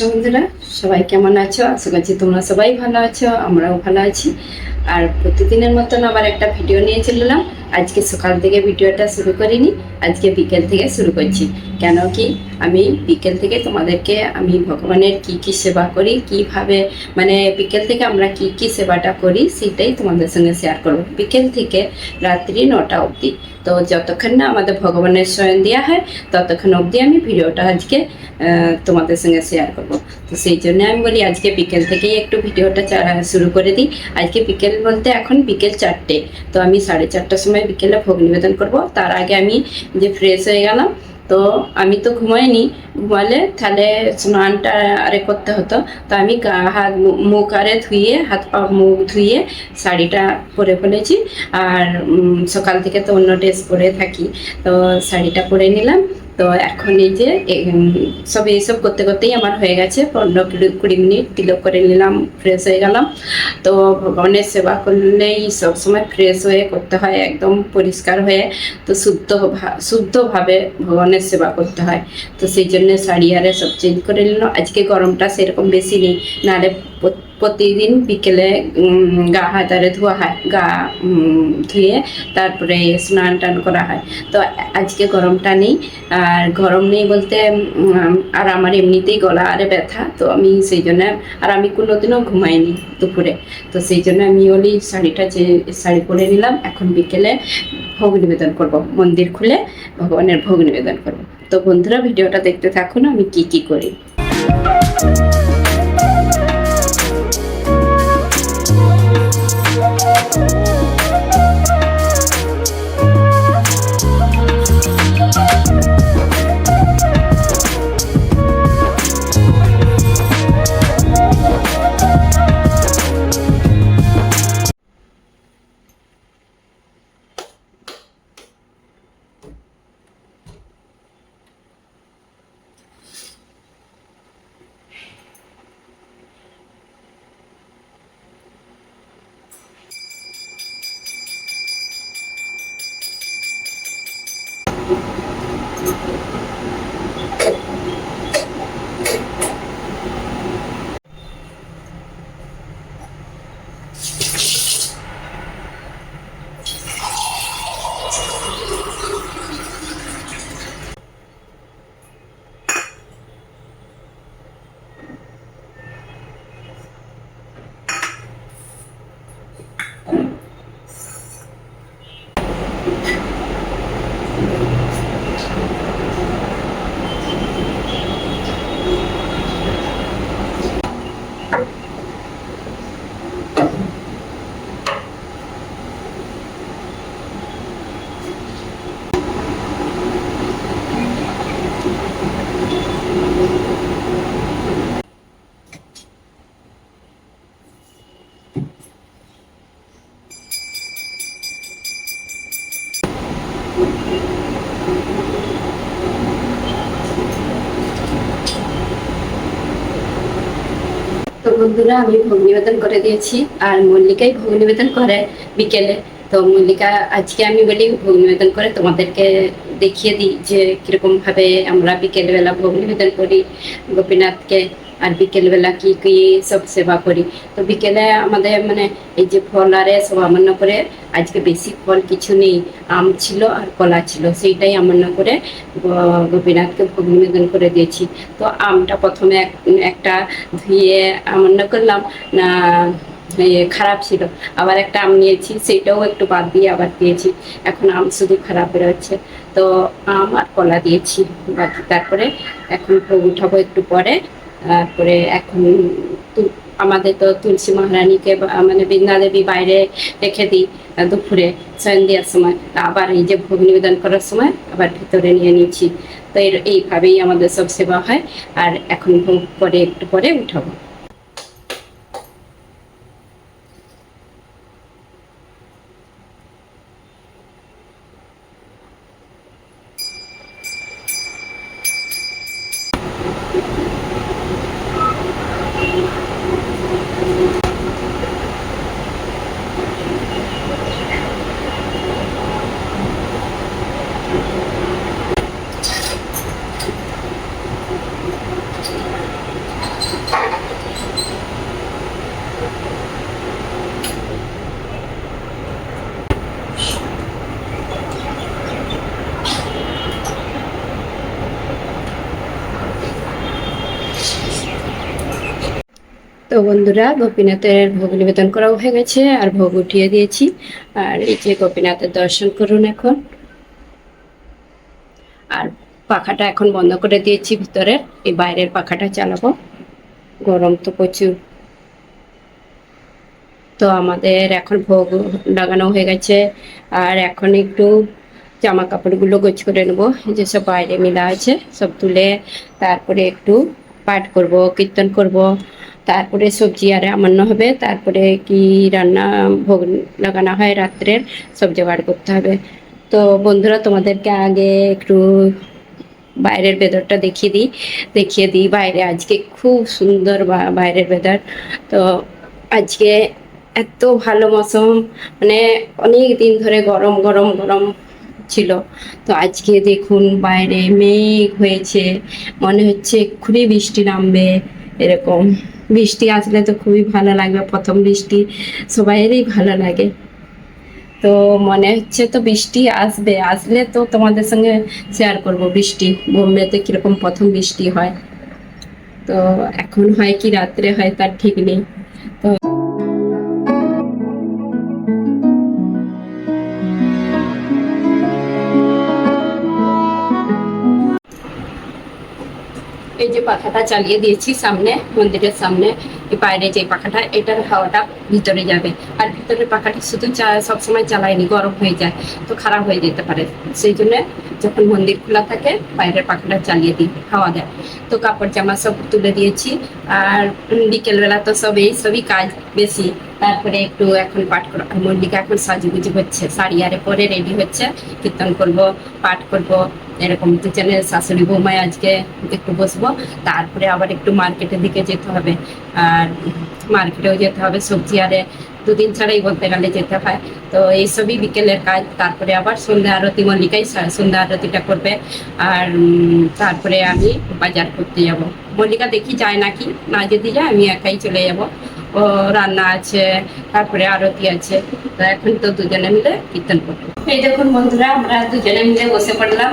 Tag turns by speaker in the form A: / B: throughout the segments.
A: কৃষ্ণ বন্ধুরা, সবাই কেমন আছো? আশা করছি তোমরা সবাই ভালো আছো, আমরাও ভালো আছি। আর প্রতিদিনের মতন আবার একটা ভিডিও নিয়ে চললাম আজকে সকাল থেকে ভিডিওটা শুরু করিনি, আজকে বিকেল থেকে শুরু করছি। কেন কি? আমি বিকেল থেকে তোমাদেরকে আমি ভগবানের কি কি সেবা করি, কীভাবে মানে বিকেল থেকে আমরা কি কি সেবাটা করি সেটাই তোমাদের সঙ্গে শেয়ার করব। বিকেল থেকে রাত্রি নটা অবধি। তো যতক্ষণ না আমাদের ভগবানের স্বয়ং দেওয়া হয়, ততক্ষণ অবধি আমি ভিডিওটা আজকে তোমাদের সঙ্গে শেয়ার করব। তো সেই জন্য আমি বলি আজকে বিকেল থেকেই একটু ভিডিওটা শুরু করে দিই। আজকে বিকেল বলতে এখন বিকেল চারটে। তো আমি সাড়ে চারটার সময় বিকেলে ভোগ নিবেদন করব। তার আগে আমি যে ফ্রেশ হয়ে গেলাম, তো আমি তো ঘুমাইনি। ঘুমালে তাহলে স্নানটা আরে করতে হতো। তো আমি হাত মুখ আরে ধুয়ে, হাত পা, মুখ ধুয়ে শাড়িটা পরে ফেলেছি। আর সকাল থেকে তো অন্য ড্রেস পরে থাকি। তো শাড়িটা পরে নিলাম। তো এখন এই যে সব এইসব করতে করতেই আমার হয়ে গেছে। পনেরো কুড়ি মিনিট তিলক করে নিলাম ফ্রেশ হয়ে গেলাম। তো ভগবানের সেবা করলেই সবসময় ফ্রেশ হয়ে করতে হয়, একদম পরিষ্কার হয়ে, তো শুদ্ধ শুদ্ধভাবে ভগবানের সেবা করতে হয়। তো সেই জন্য শাড়ি আরে সব চেঞ্জ করে নিলাম। আজকে গরমটা সেরকম বেশি নেই, নাহলে প্রতিদিন বিকেলে গা হাত আরে ধোয়া হয়, গা ধুয়ে তারপরে স্নান টান করা হয়। তো আজকে গরমটা নেই, আর গরম নেই বলতে আর আমার এমনিতেই গলা আরে ব্যথা, তো আমি সেই জন্য, আর আমি কোনোদিনও ঘুমাইনি দুপুরে। তো সেই জন্য আমি ওই শাড়িটা যে, শাড়ি পরে নিলাম, এখন বিকেলে ভোগ নিবেদন করব। মন্দির খুলে ভগবানের ভোগ নিবেদন করব। তো বন্ধুরা, ভিডিওটা দেখতে থাকুন, আমি কি কি করি। Thank you. বন্ধুরা, আমি ভোগ নিবেদন করে দিয়েছি আর মল্লিকাই ভোগ নিবেদন করে বিকেলে। তো মল্লিকা, আজকে আমি বলি ভোগ নিবেদন করে তোমাদেরকে দেখিয়ে দিই যে কীরকম ভাবে আমরা বিকেলবেলা ভোগ নিবেদন করি। গোপীনাথকে আর বিকেলবেলা কি কি সব সেবা করি। তো বিকেলে আমাদের মানে এই যে ফল আরে সব করে, আজকে বেশি ফল কিছু নেই, আম ছিল আর কলা ছিল, সেইটাই আমান্য করে গোপীনাথকে ভোগ নিবেদন করে দিয়েছি। তো আমটা প্রথমে এক- একটা ধুয়ে আমান্য করলাম, না খারাপ ছিল, আবার একটা আম নিয়েছি, সেইটাও একটু বাদ দিয়ে আবার দিয়েছি, এখন আম শুধু খারাপ বেরোচ্ছে। তো আম আর কলা দিয়েছি, বাকি তারপরে এখন ভোগ উঠাবো একটু পরে। তারপরে এখন আমাদের তো তুলসী মহারানীকে মানে বৃন্দা দেবী বাইরে রেখে দিই দুপুরে দুপুরে দেওয়ার সময়। আবার এই যে ভোগ নিবেদন করার সময় আবার ভিতরে নিয়ে নিয়েছি। তো এইভাবেই আমাদের সব সেবা হয়। আর এখন ভোগ পরে একটু পরে উঠাবো। বন্ধুরা, গোপীনাথের ভোগ নিবেদন করাও হয়ে গেছে, আর ভোগ উঠিয়ে দিয়েছি। আর এই যে গোপীনাথের দর্শন করুন এখন। আর পাখাটা এখন বন্ধ করে দিয়েছি ভিতরে, এই বাইরের পাখাটা চালাবো। গরম তো প্রচুর। তো আমাদের এখন ভোগ লাগানো হয়ে গেছে, আর এখন একটু জামা কাপড়গুলো গোছ করে নেব। যেসব বাইরে মেলা আছে, সব তুলে তারপরে একটু পাঠ করব, কীর্তন করব। তারপরে সবজি আরে আমান্য হবে। তারপরে কি রান্না ভোগ লাগানো হয় রাত্রের, সব জোগাড় করতে হবে। তো বন্ধুরা, তোমাদেরকে আগে একটু বাইরের ভেতরটা দেখিয়ে দিই। দেখিয়ে দিই বাইরে আজকে খুব সুন্দর বাইরের ভেতর তো আজকে এত ভালো মৌসুম মানে অনেক দিন ধরে গরম গরম গরম ছিল। তো আজকে দেখুন বাইরে মেঘ হয়েছে, মনে হচ্ছে এক্ষুনি বৃষ্টি নামবে, এরকম। বৃষ্টি আসলে তো খুবই ভালো লাগবে, প্রথম বৃষ্টি সবাইয়েরই ভালো লাগে। তো মনে হচ্ছে তো বৃষ্টি আসবে, আসলে তো তোমাদের সঙ্গে শেয়ার করব বৃষ্টি, বোম্বেতে কীরকম প্রথম বৃষ্টি হয়। তো এখন হয় কি রাত্রে হয় তার ঠিক নেই। তো যে পাখাটা চালিয়ে দিয়েছি সামনে, মন্দিরের সামনে বাইরে যে পাখাটা, এটার হাওয়াটা ভিতরে যাবে। আর ভিতরের পাখাটা শুধু সবসময় চালায়নি গরম হয়ে যায়, তো খারাপ হয়ে যেতে পারে। সেই জন্য যখন মন্দির খোলা থাকে, বাইরের পাখাটা চালিয়ে দিই, হাওয়া দেয়। তো কাপড় জামা সব তুলে দিয়েছি, আর বিকেলবেলা তো সব এই সবই কাজ বেশি। তারপরে একটু এখন পাঠ করো মল্লিকা এখন সাজুগুজু হচ্ছে, শাড়ি আরে পরে রেডি হচ্ছে, কীর্তন করব, পাঠ করব, এরকম দুজনে শাশুড়ি বৌমায় আজকে একটু বসবো, তারপরে আবার একটু মার্কেটের দিকে যেতে হবে, আর মার্কেটেও যেতে হবে, সবজি আরে দুদিন ছাড়াই বলতে গেলে যেতে হয়, তো এইসবই বিকেলের কাজ, তারপরে আবার সন্ধ্যা আরতি, মল্লিকাই সন্ধ্যা আরতিটা করবে, আর তারপরে আমি বাজার করতে যাব। মল্লিকা দেখি যায় নাকি, না যদি যায় আমি একাই চলে যাব। রান্না আছে, তারপরে আরতি আছে। তো এখন তো দুজনে মিলে কীর্তন করব। এই দেখুন বন্ধুরা, আমরা দুজনে মিলে বসে পড়লাম।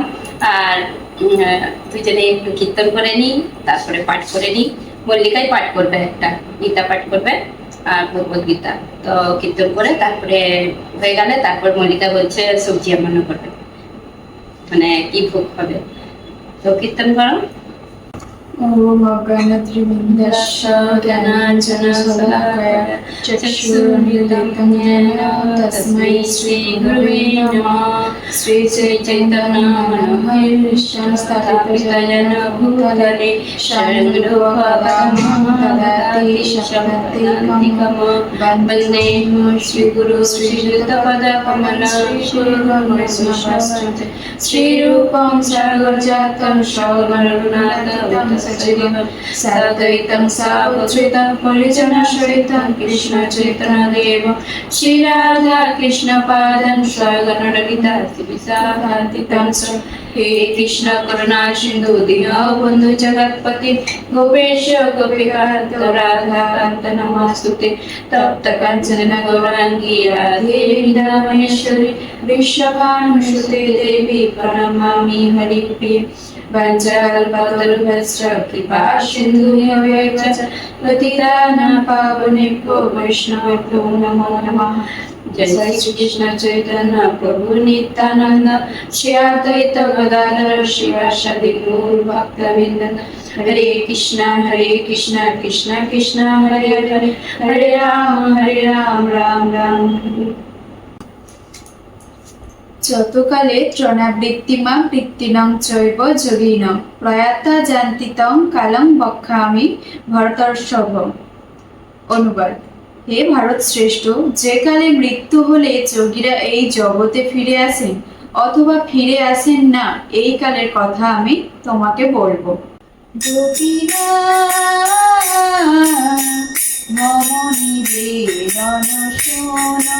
A: আর দুজনে একটু কীর্তন করে নিই, তারপরে পাঠ করে নিই। মল্লিকাই পাঠ করবে একটা, গীতা পাঠ করবে আর ভগবত গীতা। তো কীর্তন করে তারপরে হয়ে গেলে তারপর মল্লিকা বলছে, সবজি আমান্য করবে। মানে কি ভোগ হবে? তো কীর্তন করো।
B: ॐ अगणत्रिविन्दश्च ज्ञानाञ्जनशलाकया चक्षुरुन्मिलितं येन तस्मै श्रीगुरवे नमः श्रीचैतन्यमनोहरिष्ठं स्थापितयन भूतले शरणगुरुपदं ददाति शपथेकं वन्दे श्रीगुरु श्रीयुतपदकमल श्रीगुरुमैश्वरश्च श्रीरूपं सर्वजातं सौगणरघुनाथं सजीवं साद्वैतं सावधृतं परिजनसहितं कृष्णचैतन्यदेव श्रीराधा कृष्णपादं स्वगणरगितातिविसाभान्तितं स हे कृष्ण करुणा जगत्पति गोपेश गोपिकान्त नमस्तुते तप्त काञ्चन गौराङ्गी राधे वृन्दामहेश्वरि वृषभानुसुते देवी प्रणमामि हरिप्रिय वञ्चकल्पतरुभ्यश्च कृपा सिन्धुभ्यश्च पतितानां पावनेभ्यो वैष्णवेभ्यो नमो नमः जय श्री कृष्ण चैतन्य प्रभु नित्यानंद श्री अद्वैत गदाधर शिवासादि गौर भक्तवृंद हरे कृष्ण हरे कृष्ण कृष्ण कृष्ण हरे हरे हरे राम हरे राम राम राम हरे
C: যতকালে ত্রণাবৃত্তিমা বৃত্তিনং চৈব যোগীন প্রয়াতা জান্তিতং কালং বক্ষামি ভরতর্ষভ। অনুবাদ। হে ভারত শ্রেষ্ঠ যে কালে মৃত্যু হলে যোগীরা এই জগতে ফিরে আসেন, অথবা ফিরে আসেন না, এই কালের কথা আমি তোমাকে বলব। যোগীরা মম নিবেদন শোনা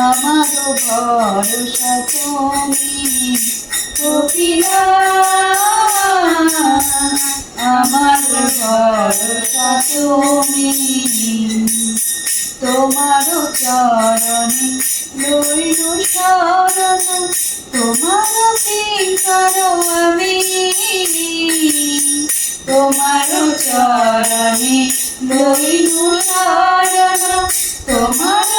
B: আমার ভরসা তুমি গোপীনা আমার ভরসা তুমি তোমার চরণে লইল শরণ তোমার কিঙ্কর আমি তোমার চরণে লইল শরণ তোমার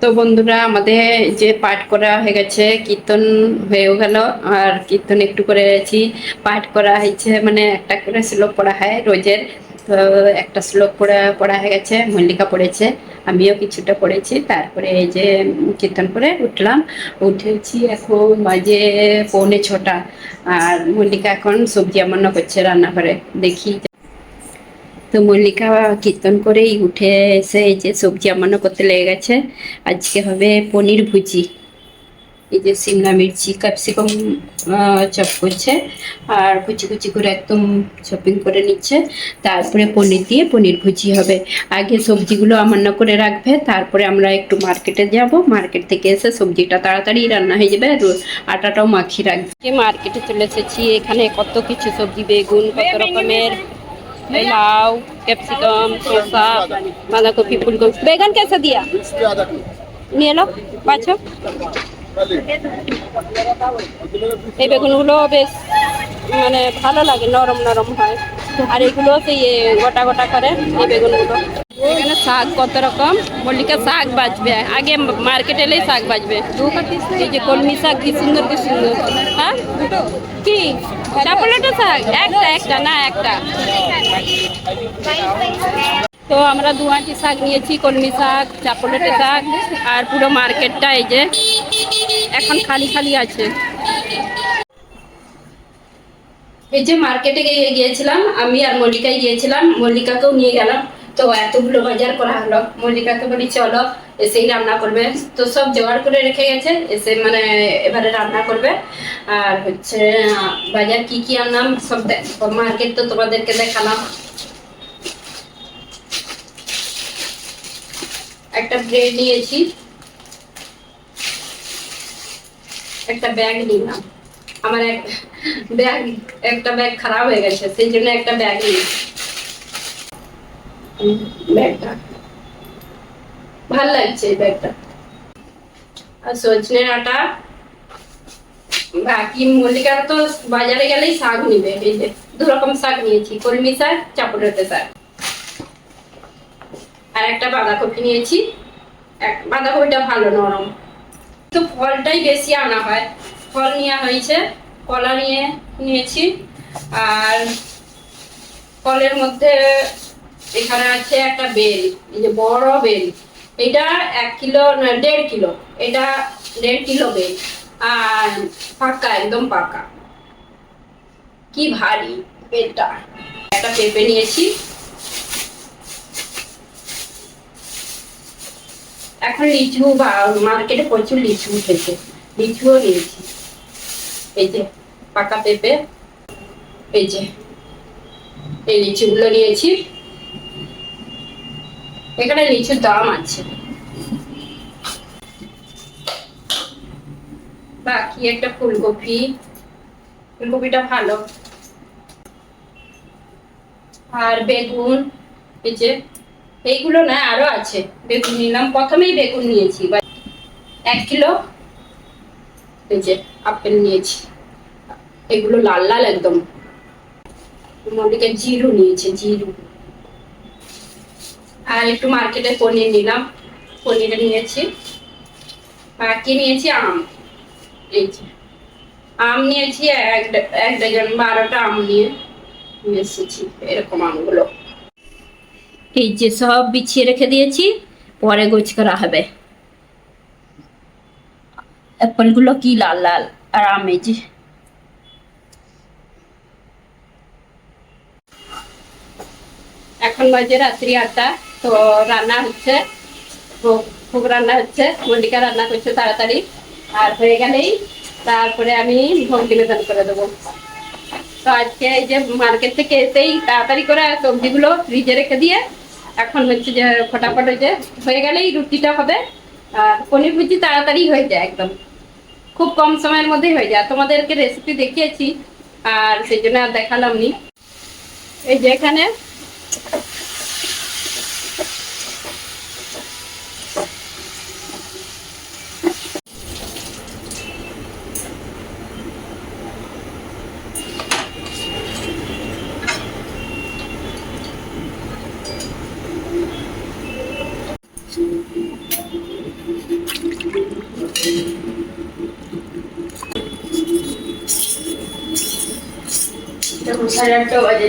A: তো বন্ধুরা, আমাদের যে পাঠ করা হয়ে গেছে, কীর্তন হয়েও গেল। আর কীর্তন একটু করে পাঠ করা হয়েছে মানে একটা করে শ্লোক পড়া হয় রোজের। একটা শ্লোক পড়া পড়া হয়ে গেছে, মল্লিকা পড়েছে, আমিও কিছুটা পড়েছি। তারপরে এই যে কীর্তন করে উঠলাম। উঠেছি এখন বাজে পৌনে ছটা আর মল্লিকা এখন সবজি আমান্য করছে রান্নাঘরে। দেখি। তো মল্লিকা কীর্তন করেই উঠে এসে এই যে সবজি আমান্য করতে লেগে গেছে। আজকে হবে পনির ভুজি। এই যে সিমলা মির্চি, ক্যাপসিকাম চপ করছে। আর কুচি কুচি করে একদম শপিং করে নিচ্ছে। তারপরে পনির দিয়ে পনির ভুজি হবে। আগে সবজিগুলো আমান্না করে রাখবে। তারপরে আমরা একটু মার্কেটে যাব। মার্কেট থেকে এসে সবজিটা তাড়াতাড়ি রান্না হয়ে যাবে। আটাটাও মাখিয়ে রাখবে। মার্কেটে চলে এসেছি। এখানে কত কিছু, সবজি, বেগুন, কত রকমের। লাউ ক্যাপসিকাম, শসা, বাঁধাকপি, ফুলকপি। বেগুন কেসা দিয়া। নিয়ে নাও পাঁচ এই বেগুনগুলো বেশ মানে ভালো লাগে নরম নরম হয়। আর এগুলো সেই এ, গোটা গোটা করে এই বেগুনগুলো। এখানে শাক কত রকম? মল্লিকা শাক বাজবে। আগে মার্কেট এলেই শাক বাজবে। এই যে কলমি শাক কি সুন্দর কি সুন্দর। হ্যাঁ? কি? চাপলেটা শাক? একটা একটা না একটা। তো আমরা দুয়াটি শাক নিয়েছি, কলমি শাক চাপলেটে শাক আর পুরো মার্কেটটা এই যে এখন খালি খালি আছে। এই যে মার্কেটে গিয়ে গিয়েছিলাম, আমি আর মল্লিকায় গিয়েছিলাম, মল্লিকাকেও নিয়ে গেলাম। তো এতগুলো বাজার করা হলো। মল্লিকাকে বলি, চলো, এসেই রান্না করবে। তো সব জোগাড় করে রেখে গেছে, এসে মানে এবারে রান্না করবে। আর হচ্ছে, বাজার কি কি আনলাম, সব মার্কেট তো তোমাদেরকে দেখালাম। একটা ব্রেড নিয়েছি। একটা ব্যাগ নিলাম। আমার এক ব্যাগ একটা ব্যাগ খারাপ হয়ে গেছে, সেই জন্য একটা ব্যাগ নিয়েছি ব্যাগটা। ভালো লাগছে এই ব্যাগটা। আর সজনে ডাঁটা বাকি মল্লিকার তো বাজারে গেলেই শাক নিবে, এই যে দু রকম শাক নিয়েছি, কলমি শাক, চাপড়াতে শাক। আর একটা বাঁধাকপি নিয়েছি। এক, বাঁধাকপিটা ভালো নরম। তো ফলটাই বেশি আনা হয়। ফল নেওয়া হয়েছে, কলা নিয়ে নিয়েছি। আর ফলের মধ্যে এখানে আছে একটা বেল, এই যে বড় বেল। এটা এক কিলো দেড় কিলো। এটা দেড় কিলো বেল। আর পাকা, একদম পাকা। কি ভারী বেলটা। একটা পেঁপে নিয়েছি। এখন লিচু বা মার্কেটে প্রচুর লিচু উঠেছে। লিচুও নিয়েছি। এই যে, পাকা পেঁপে, এই যে, এই লিচুগুলো নিয়েছি। এখানে লিচুর দাম আছে। বাকি একটা ফুলকপি। ফুলকপিটা ভালো। আর বেগুন, এই যে এইগুলো না আরও আছে। বেগুন নিলাম। প্রথমেই বেগুন নিয়েছি। এক কিলো এই যে আপেল নিয়েছি। এগুলো লাল লাল একদম। মল্লিকা জিরু নিয়েছে, জিরু। আর একটু মার্কেটে পনির নিলাম। পনিরে নিয়েছি। বাকি নিয়েছি আম। এই যে আম নিয়েছি এক এক ডজন বারোটা আম নিয়ে এসেছি। এরকম আমগুলো। এই যে সব বিছিয়ে রেখে দিয়েছি, পরে গোছ করা হবে। অ্যাপলগুলো কি লাল লাল আর আমেজ। এখন বাজে রাত্রি আটটা, তো রান্না হচ্ছে খুব রান্না হচ্ছে, মল্লিকা রান্না করছে তাড়াতাড়ি। আর হয়ে গেলেই তারপরে আমি ভোগ নিবেদন করে দেবো। তো আজকে এই যে মার্কেট থেকে এসেই তাড়াতাড়ি করে সবজিগুলো ফ্রিজে রেখে দিয়ে এখন হচ্ছে যে ফটাফট হয়ে যে হয়ে গেলেই রুটিটা হবে। আর পনির ভুজি তাড়াতাড়ি হয়ে যায় একদম। খুব কম সময়ের মধ্যেই হয়ে যায়। তোমাদেরকে রেসিপি দেখিয়েছি, আর সেই জন্য আর দেখালাম নি। এই যে এখানে साढ़े आठ बजे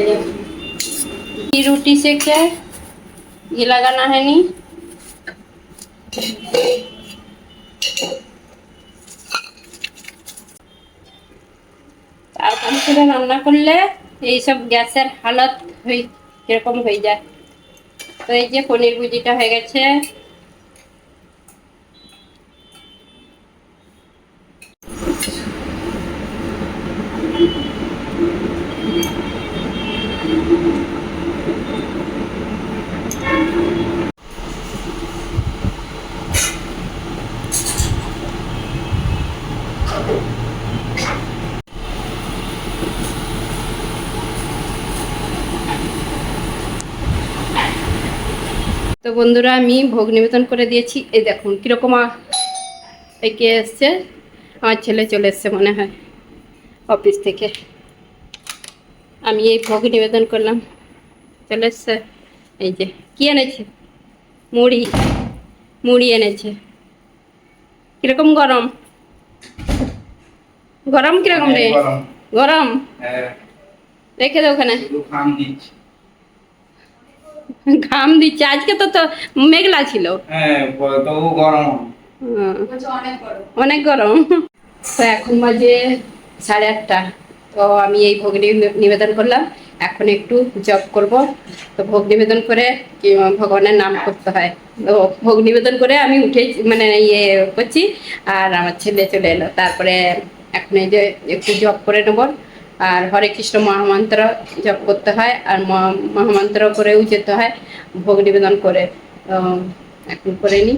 A: ये रोटी से क्या है ये लगाना है नहीं তারপরে করে রান্না করলে এইসব গ্যাসের হালত হয়ে কিরকম হয়ে যায় তো এই যে পনির ভুজিটা হয়ে গেছে বন্ধুরা আমি ভোগ নিবেদন করে দিয়েছি। এই দেখুন কীরকম এগিয়ে এসছে। আমার ছেলে চলে এসছে মনে হয় অফিস থেকে। আমি এই ভোগ নিবেদন করলাম। চলে এসছে। এই যে কী এনেছে? মুড়ি। মুড়ি এনেছে। কীরকম গরম? গরম কীরকম রে?
D: গরম।
A: গরম?
D: হ্যাঁ,
A: রেখে দে ওখানে। ঘাম দিচ্ছে। আজকে তো তো মেঘলা ছিল।
D: হ্যাঁ, তবু গরম।
C: অনেক
A: গরম। তো এখন বাজে সাড়ে আটটা। তো আমি এই ভোগ নিবেদন করলাম। এখন একটু জব করব। তো ভোগ নিবেদন করে কি ভগবানের নাম করতে হয়। তো ভোগ নিবেদন করে আমি উঠে মানে ইয়ে করছি। আর আমার ছেলে চলে এলো। তারপরে এখন এই যে একটু জব করে নেব। আর হরে কৃষ্ণ মহামন্ত্র জপ করতে হয় আর মহা- মহামন্ত্র করেও যেতে হয়। ভোগ নিবেদন করে এখন করে নিই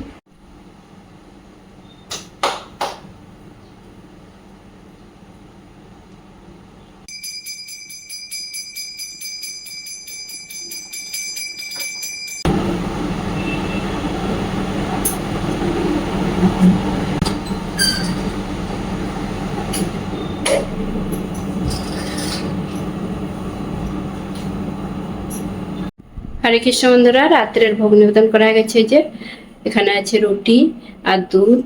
A: হরে কৃষ্ণ বন্ধুরা, রাত্রের ভোগ নিবেদন করা গেছে যে। এখানে আছে রুটি আর দুধ,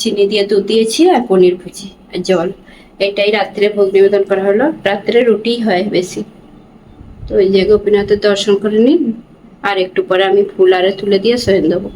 A: চিনি দিয়ে দুধ দিয়েছি আর পনির ভুজি আর জল। এটাই রাত্রে ভোগ নিবেদন করা হলো। রাত্রে রুটি হয় বেশি। তো ওই যে গোপীনাথের দর্শন করে নিন। আর একটু পরে আমি ফুল আরে তুলে দিয়ে শয়ন দেবো।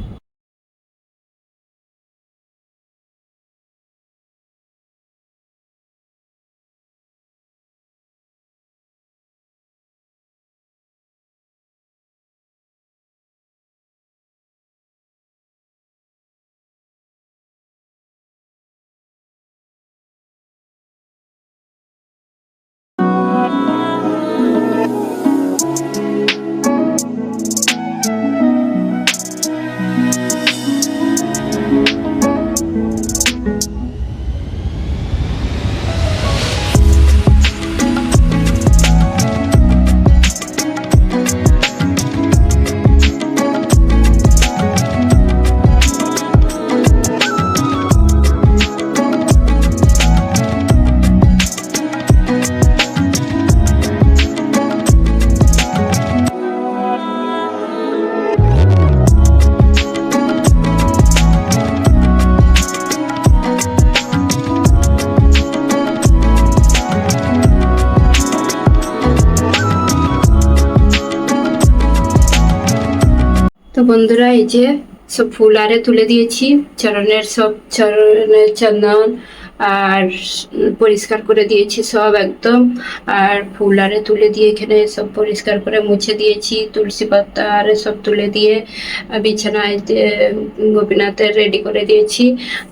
A: বন্ধুরা, এই যে সব ফুল আরে তুলে দিয়েছি। চরণের সব, চরণের চন্দন আর পরিষ্কার করে দিয়েছি সব একদম। আর ফুল আরে তুলে দিয়ে এখানে সব পরিষ্কার করে মুছে দিয়েছি। তুলসী পাতা আরে সব তুলে দিয়ে বিছানায় গোপীনাথের রেডি করে দিয়েছি।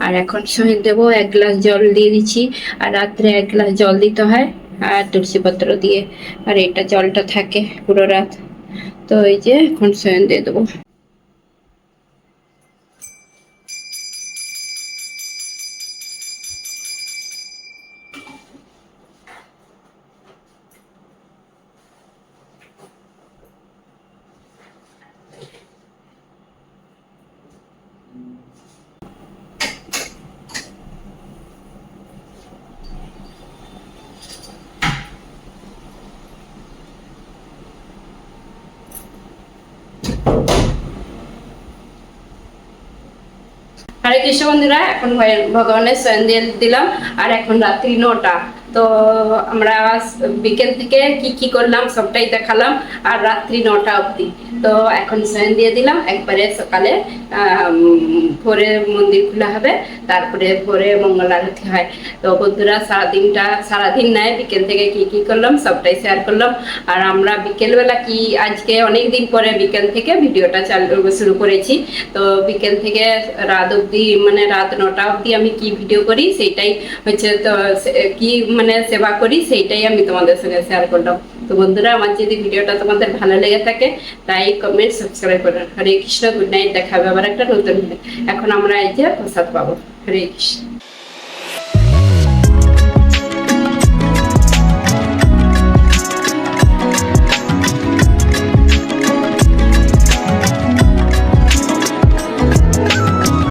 A: আর এখন সহিত দেবো এক গ্লাস জল দিয়ে দিচ্ছি। আর রাত্রে এক গ্লাস জল দিতে হয় আর তুলসী পত্র দিয়ে। আর এটা জলটা থাকে পুরো রাত। তো এই যে এখন সয়ন দিয়ে দেবো। হরে কৃষ্ণ বন্ধুরা, এখন ভগবানের স্বয়ং দিয়ে দিলাম, আর এখন রাত্রি নটা। তো আমরা বিকেল থেকে কি কি করলাম, সবটাই দেখালাম, আর রাত্রি নটা অবধি। তো এখন স্বয়ং দিয়ে দিলাম, একবারে সকালে ভোরে মন্দির খোলা হবে, তারপরে ভোরে মঙ্গল আরতি হয়। তো বন্ধুরা, সারাদিনটা, সারাদিন নেয় বিকেল থেকে কি কি করলাম, সবটাই শেয়ার করলাম। আর আমরা বিকেলবেলা কি, আজকে অনেক দিন পরে বিকেল থেকে ভিডিওটা চালু, শুরু করেছি। তো বিকেল থেকে রাত অবধি মানে রাত নটা অবধি আমি কি ভিডিও করি, সেইটাই হচ্ছে তো কি মানে সেবা করি, সেইটাই আমি তোমাদের সঙ্গে শেয়ার করলাম। তো বন্ধুরা, আমার যদি ভিডিওটা তোমাদের ভালো লেগে থাকে তাই কমেন্ট সাবস্ক্রাইব করুন হরে কৃষ্ণ গুড নাইট দেখাবে আবার একটা নতুন। এখন আমরা এই যে প্রসাদ পাবো। হরে কৃষ্ণ।